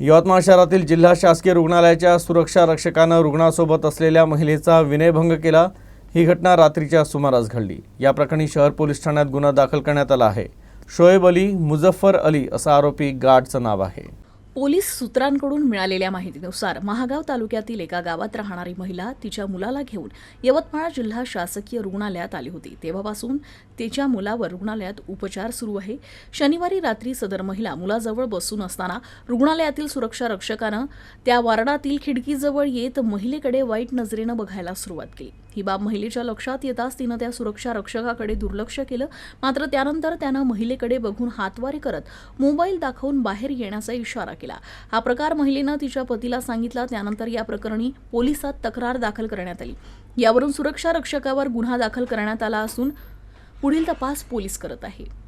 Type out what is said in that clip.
यवतमाळ शहरातील जिल्हा शासकीय रुग्णालयाच्या सुरक्षा रक्षकानं रुग्णासोबत असलेल्या महिलेचा विनयभंग केला. ही घटना रात्रीच्या सुमारास घडली. या प्रकरणी शहर पोलीस ठाण्यात गुन्हा दाखल करण्यात आला आहे. शोएब अली मुझफ्फर अली असा आरोपी गाडचं नाव आहे. पोलीस सूत्रांकडून मिळालेल्या माहितीनुसार महागाव तालुक्यातील एका गावात राहणारी महिला तिच्या मुलाला घेऊन यवतमाळ जिल्हा शासकीय रुग्णालयात आली होती. तेव्हापासून तिच्या मुलावर रुग्णालयात उपचार सुरू आहे. शनिवारी रात्री सदर महिला मुलाजवळ बसून असताना रुग्णालयातील सुरक्षा रक्षकानं त्या वार्डातील खिडकीजवळ येत महिलेकडे वाईट नजरेनं बघायला सुरुवात केली. ही बाब महिलेच्या लक्षात येताच तिनं त्या सुरक्षा रक्षकाकडे दुर्लक्ष केलं. मात्र त्यानंतर त्यानं महिलेकडे बघून हातवारे करत मोबाईल दाखवून बाहेर येण्याचा इशारा केला. हा प्रकार महिलेनं तिच्या पतीला सांगितला. त्यानंतर या प्रकरणी पोलिसात तक्रार दाखल करण्यात आली. यावरून सुरक्षा रक्षकावर गुन्हा दाखल करण्यात आला असून पुढील तपास पोलीस करत आहे.